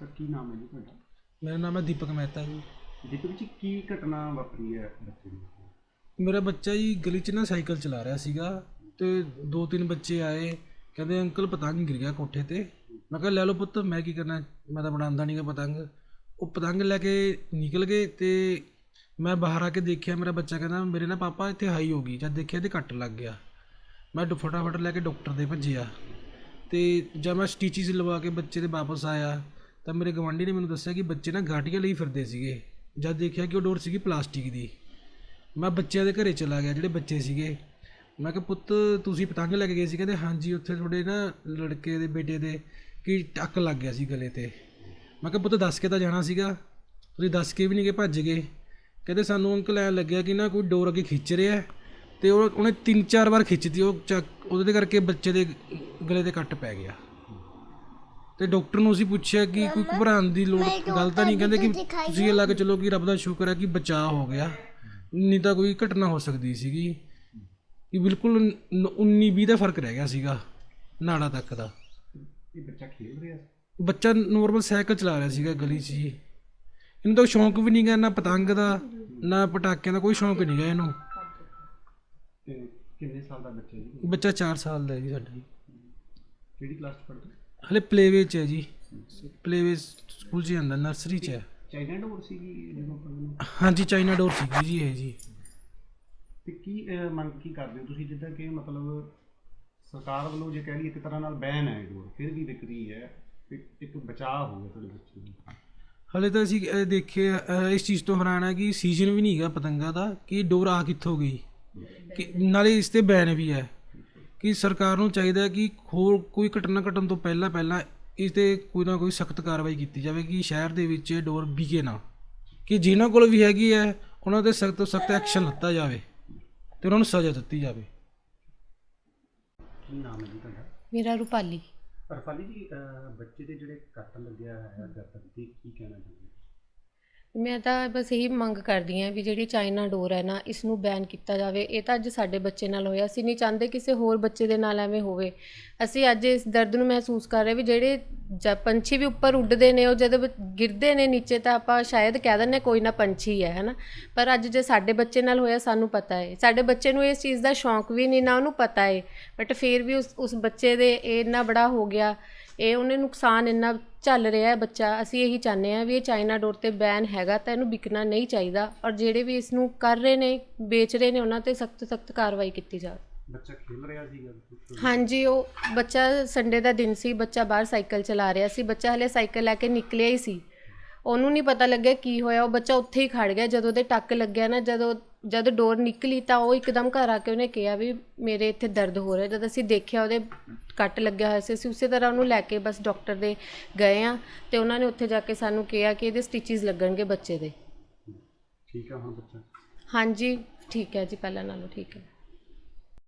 Sir ਕੀ ਨਾਮ ਹੈ ਜੀ ਤੁਹਾਡਾ? ਮੇਰਾ ਨਾਮ ਹੈ ਦੀਪਕ ਮਹਿਤਾ ਜੀ। ਦੀਪਕ ਜੀ ਕੀ ਘਟਨਾ ਵਾਪਰੀ ਹੈ ਬੱਚੇ ਮੇਰਾ ਬੱਚਾ ਜੀ ਗਲੀ 'ਚ ਨਾ ਸਾਈਕਲ ਚਲਾ ਰਿਹਾ ਸੀਗਾ ਤੇ ਦੋ ਤਿੰਨ ਬੱਚੇ ਆਏ। ਕਹਿੰਦੇ ਅੰਕਲ ਪਤੰਗ ਗਿਰ ਗਿਆ ਕੋਠੇ ਤੇ। ਮੈਂ ਕਿਹਾ ਲੈ ਲਓ ਪੁੱਤ ਮੈਂ ਕੀ ਕਰਨਾ? ਮੈਂ ਤਾਂ ਬਣਾਉਂਦਾ ਨਹੀਂਗਾ ਪਤੰਗ। ਉਹ ਪਤੰਗ ਲੈ ਕੇ ਨਿਕਲ ਗਏ ਤੇ ਮੈਂ ਬਾਹਰ ਆ ਕੇ ਦੇਖਿਆ ਮੇਰਾ ਬੱਚਾ ਕਹਿੰਦਾ ਮੇਰੇ ਨਾ ਪਾਪਾ ਇੱਥੇ ਹਾਈ ਹੋ ਗਈ ਜਦ ਦੇਖਿਆ ਤੇ ਕੱਟ ਲੱਗ ਗਿਆ। ਮੈਂ ਡ- ਫਟਾਫਟ ਲੈ ਕੇ ਡਾਕਟਰ ਦੇ ਭੱਜਿਆ। ਅਤੇ ਜਦ ਮੈਂ ਸਟੀਚਿਸ ਲਵਾ ਕੇ ਬੱਚੇ ਦੇ ਵਾਪਸ ਆਇਆ, ਤਾਂ ਮੇਰੇ ਗੁਆਂਢੀ ਨੇ ਮੈਨੂੰ ਦੱਸਿਆ ਕਿ ਬੱਚੇ ਨਾ ਗਾਟੀਆਂ ਲਈ ਫਿਰਦੇ ਸੀਗੇ। ਜਦ ਦੇਖਿਆ ਕਿ ਉਹ ਡੋਰ ਸੀਗੀ ਪਲਾਸਟਿਕ ਦੀ। ਮੈਂ ਬੱਚਿਆਂ ਦੇ ਘਰੇ ਚਲਾ ਗਿਆ, ਜਿਹੜੇ ਬੱਚੇ ਸੀਗੇ। ਮੈਂ ਕਿਹਾ, ਪੁੱਤ, ਤੁਸੀਂ ਪਤੰਗ ਲੈ ਕੇ ਗਏ ਸੀ? ਕਹਿੰਦੇ, ਹਾਂਜੀ, ਉੱਥੇ ਤੁਹਾਡੇ ਨਾ ਲੜਕੇ ਦੇ ਬੇਟੇ ਦੇ ਕੀ ਟੱਕ ਲੱਗ ਗਿਆ ਸੀ ਗਲੇ ਤੇ। ਮੈਂ ਕਿਹਾ, ਪੁੱਤ, ਦੱਸ ਕੇ ਤਾਂ ਜਾਣਾ ਸੀਗਾ। ਤੁਸੀਂ ਦੱਸ ਕੇ ਵੀ ਨਹੀਂ ਗਏ, ਭੱਜ ਗਏ। ਕਹਿੰਦੇ, ਸਾਨੂੰ ਅੰਕਲ ਐਂ ਲੱਗਿਆ ਕਿ ਨਾ ਕੋਈ ਡੋਰ ਅੱਗੇ ਖਿੱਚ ਰਿਹਾ ਹੈ ਤੇ ਉਹ ਉਹਨੇ ਤਿੰਨ ਚਾਰ ਵਾਰ ਖਿੱਚਤੀ, ਉਹ ਚੱਕ ਉਹਦੇ ਕਰਕੇ ਬੱਚੇ ਦੇ ਗਲੇ ਤੇ ਕੱਟ ਪੈ ਗਿਆ। ਤੇ ਡਾਕਟਰ ਨੂੰ ਅਸੀਂ ਪੁੱਛਿਆ ਕਿ ਕੋਈ ਘਬਰਾਉਣ ਦੀ ਲੋੜ ਗੱਲ ਤਾਂ ਨਹੀਂ ਕਹਿੰਦੇ ਕਿ ਤੁਸੀਂ ਇਹ ਲੱਗ ਚਲੋ ਕਿ ਰੱਬ ਦਾ ਸ਼ੁਕਰ ਹੈ ਕਿ ਬਚਾਅ ਹੋ ਗਿਆ। ਨਹੀਂ ਤਾਂ ਕੋਈ ਘਟਨਾ ਹੋ ਸਕਦੀ ਸੀਗੀ। ਕਿ ਬਿਲਕੁਲ 19 20 ਦਾ ਫ਼ਰਕ ਰਹਿ ਗਿਆ ਸੀਗਾ ਨਾੜਾ ਤੱਕ ਦਾ। ਇਹ ਬੱਚਾ ਖੇਡ ਰਿਹਾ? ਸੀ ਬੱਚਾ ਨੋਰਮਲ ਸਾਈਕਲ ਚਲਾ ਰਿਹਾ ਸੀਗਾ ਗਲੀ 'ਚ ਜੀ। ਇਹਨੂੰ ਤਾਂ ਸ਼ੌਂਕ ਵੀ ਨਹੀਂ ਗਾ ਨਾ ਪਤੰਗ ਦਾ ਨਾ ਪਟਾਕਿਆਂ ਦਾ ਕੋਈ ਸ਼ੌਂਕ ਨਹੀਂ ਗਾ ਇਹਨੂੰ। ਤੇ ਕਿੰਨੇ ਸਾਲ ਦਾ ਬੱਚਾ ਜੀ? ਬੱਚਾ 4 ਸਾਲ ਦਾ ਹੈ ਜੀ ਸਾਡਾ ਜੀ। ਕਿਹੜੀ ਕਲਾਸ ਚ ਪੜ੍ਹਦਾ? ਹਲੇ ਪਲੇਵੇ 'ਚ ਹੈ ਜੀ। ਪਲੇਵੇ ਸਕੂਲ 'ਚ ਜਾਂਦਾ ਨਰਸਰੀ 'ਚ ਹੈ। ਚਾਈਨਾ ਡੋਰ ਸੀਗੀ ਜਦੋਂ ਪੜ੍ਹਦੇ ਨੂੰ? ਹਾਂਜੀ ਚਾਈਨਾ ਡੋਰ ਸੀਗੀ ਜੀ ਇਹ ਜੀ। ਤੇ ਕੀ ਅਹ, ਮੰਗ ਕੀ ਕਰਦੇ ਹੋ ਤੁਸੀਂ? ਜਿੱਦਾਂ ਕਿ ਮਤਲਬ ਸਰਕਾਰ ਵੱਲੋਂ ਜੇ ਕਹਿ ਲਈਏ ਇੱਕ ਤਰ੍ਹਾਂ ਨਾਲ ਬੈਨ ਹੈ ਇਹ ਡੋਰ ਫਿਰ ਵੀ ਵਿਕਰੀ ਹੈ ਇੱਕ ਇੱਕ ਬਚਾਅ ਹੋ ਗਿਆ ਤੁਹਾਡੇ ਬੱਚੇ ਨੂੰ। ਹਲੇ ਤਾਂ ਅਸੀਂ ਇਹ ਦੇਖੇ ਅਹ ਇਸ ਚੀਜ਼ ਤੋਂ ਹੈਰਾਨ ਹੈ ਕਿ ਸੀਜ਼ਨ ਵੀ ਨਹੀਂ ਹੈਗਾ ਪਤੰਗਾਂ ਦਾ ਕਿ ਡੋਰ ਆ ਕਿੱਥੋਂ ਗਈ? ਕਿ ਨਾਲੇ ਇਸ ਤੇ ਬੈਨ ਵੀ ਹੈ ਕਿ ਸਰਕਾਰ ਨੂੰ ਚਾਹੀਦਾ ਹੈ ਕਿ ਹੋਰ ਕੋਈ ਘਟਨਾ ਘਟਣ ਤੋਂ ਪਹਿਲਾਂ ਪਹਿਲਾਂ ਇਸ ਤੇ ਕੋਈ ਨਾ ਕੋਈ ਸਖਤ ਕਾਰਵਾਈ ਕੀਤੀ ਜਾਵੇ ਕਿ ਸ਼ਹਿਰ ਦੇ ਵਿੱਚ ਇਹ ਡੋਰ ਵਿਕੇ ਨਾ। ਕਿ ਜਿਨ੍ਹਾਂ ਕੋਲ ਵੀ ਹੈਗੀ ਹੈ ਉਹਨਾਂ ਤੇ ਸਖਤ ਤੋਂ ਸਖਤ ਐਕਸ਼ਨ ਲਿੱਤਾ ਜਾਵੇ ਤੇ ਉਹਨਾਂ ਨੂੰ ਸਜ਼ਾ ਦਿੱਤੀ ਜਾਵੇ। ਕੀ ਨਾਮ ਹੈ ਜੀ ਤੁਹਾਡਾ? ਮੇਰਾ ਰੂਪਾਲੀ। ਰਫਾਲੀ ਜੀ ਅਹ, ਬੱਚੇ ਦੇ ਜਿਹੜੇ ਕੱਟ ਲੱਗਿਆ ਹੈ ਗਰਦਨ ਤੇ ਕੀ ਕਹਿਣਾ ਚਾਹੁੰਦੇ ਹੋ? ਮੈਂ ਤਾਂ ਬਸ ਇਹੀ ਮੰਗ ਕਰਦੀ ਹਾਂ ਵੀ ਜਿਹੜੀ ਚਾਈਨਾ ਡੋਰ ਹੈ ਨਾ ਇਸ ਨੂੰ ਬੈਨ ਕੀਤਾ ਜਾਵੇ। ਇਹ ਤਾਂ ਅੱਜ ਸਾਡੇ ਬੱਚੇ ਨਾਲ ਹੋਇਆ। ਅਸੀਂ ਨਹੀਂ ਚਾਹੁੰਦੇ ਕਿਸੇ ਹੋਰ ਬੱਚੇ ਦੇ ਨਾਲ ਐਵੇਂ ਹੋਵੇ। ਅਸੀਂ ਅੱਜ ਇਸ ਦਰਦ ਨੂੰ ਮਹਿਸੂਸ ਕਰ ਰਹੇ ਵੀ ਜਿਹੜੇ ਜ ਪੰਛੀ ਵੀ ਉੱਪਰ ਉੱਡਦੇ ਨੇ, ਉਹ ਜਦੋਂ ਗਿਰਦੇ ਨੇ ਨੀਚੇ ਤਾਂ ਆਪਾਂ ਸ਼ਾਇਦ ਕਹਿ ਦਿੰਦੇ ਕੋਈ ਨਾ ਪੰਛੀ ਹੈ, ਹਨਾ? ਪਰ ਅੱਜ ਜੇ ਸਾਡੇ ਬੱਚੇ ਨਾਲ ਹੋਇਆ ਸਾਨੂੰ ਪਤਾ ਹੈ। ਸਾਡੇ ਬੱਚੇ ਨੂੰ ਇਸ ਚੀਜ਼ ਦਾ ਸ਼ੌਂਕ ਵੀ ਨਹੀਂ, ਨਾ ਉਹਨੂੰ ਪਤਾ ਹੈ। ਬਟ ਫਿਰ ਵੀ ਉਸ ਉਸ ਬੱਚੇ ਦੇ ਇਹ ਇੰਨਾ ਬੜਾ ਹੋ ਗਿਆ, ਇਹ ਉਹਨੇ ਨੁਕਸਾਨ ਇੰਨਾ ਝੱਲ ਰਿਹਾ ਹੈ ਬੱਚਾ, ਅਸੀਂ ਇਹੀ ਚਾਹੁੰਦੇ ਹਾਂ ਵੀ ਇਹ ਚਾਈਨਾ ਡੋਰ ਤੇ ਬੈਨ ਹੈਗਾ ਤਾਂ ਇਹਨੂੰ ਵਿਕਣਾ ਨਹੀਂ ਚਾਹੀਦਾ। ਔਰ ਜਿਹੜੇ ਵੀ ਇਸ ਨੂੰ ਕਰ ਰਹੇ ਨੇ, ਵੇਚ ਰਹੇ ਨੇ, ਉਹਨਾਂ ਤੇ ਸਖਤ ਸਖਤ ਕਾਰਵਾਈ ਕੀਤੀ ਜਾਵੇ। ਬੱਚਾ ਖੇਲ ਰਿਹਾ ਸੀਗਾ ਕੁਛ? ਹਾਂਜੀ ਉਹ ਬੱਚਾ ਸੰਡੇ ਦਾ ਦਿਨ ਸੀ ਬੱਚਾ ਬਾਹਰ ਸਾਈਕਲ ਚਲਾ ਰਿਹਾ ਸੀ ਬੱਚਾ ਹਲੇ ਸਾਈਕਲ ਲੈ ਕੇ ਨਿਕਲਿਆ ਹੀ ਸੀ। ਉਹਨੂੰ ਨਹੀਂ ਪਤਾ ਲੱਗਿਆ ਕੀ ਹੋਇਆ ਉਹ ਬੱਚਾ ਉੱਥੇ ਹੀ ਖੜ ਗਿਆ ਜਦੋਂ ਉਹਦੇ ਟੱਕ ਲੱਗਿਆ ਨਾ ਜਦੋਂ ਜਦ ਡੋਰ ਨਿਕਲੀ ਤਾਂ ਉਹ ਇੱਕਦਮ ਘਰ ਆ ਕੇ ਉਹਨੇ ਕਿਹਾ ਵੀ ਮੇਰੇ ਇੱਥੇ ਦਰਦ ਹੋ ਰਿਹਾ ਜਦ ਅਸੀਂ ਦੇਖਿਆ ਉਹਦੇ ਕੱਟ ਲੱਗਿਆ ਹੋਇਆ ਸੀ ਅਸੀਂ ਉਸੇ ਤਰ੍ਹਾਂ ਉਹਨੂੰ ਲੈ ਕੇ ਬਸ ਡਾਕਟਰ ਦੇ ਗਏ ਆ ਤੇ ਉਹਨਾਂ ਨੇ ਉੱਥੇ ਜਾ ਕੇ ਸਾਨੂੰ ਕਿਹਾ ਕਿ ਇਹਦੇ ਸਟਿਚਸ ਲੱਗਣਗੇ ਬੱਚੇ ਦੇ। ਠੀਕ ਆ ਹੁਣ ਬੱਚਾ? ਹਾਂਜੀ ਠੀਕ ਹੈ ਜੀ ਪਹਿਲਾਂ ਨਾਲੋਂ ਠੀਕ ਹੈ।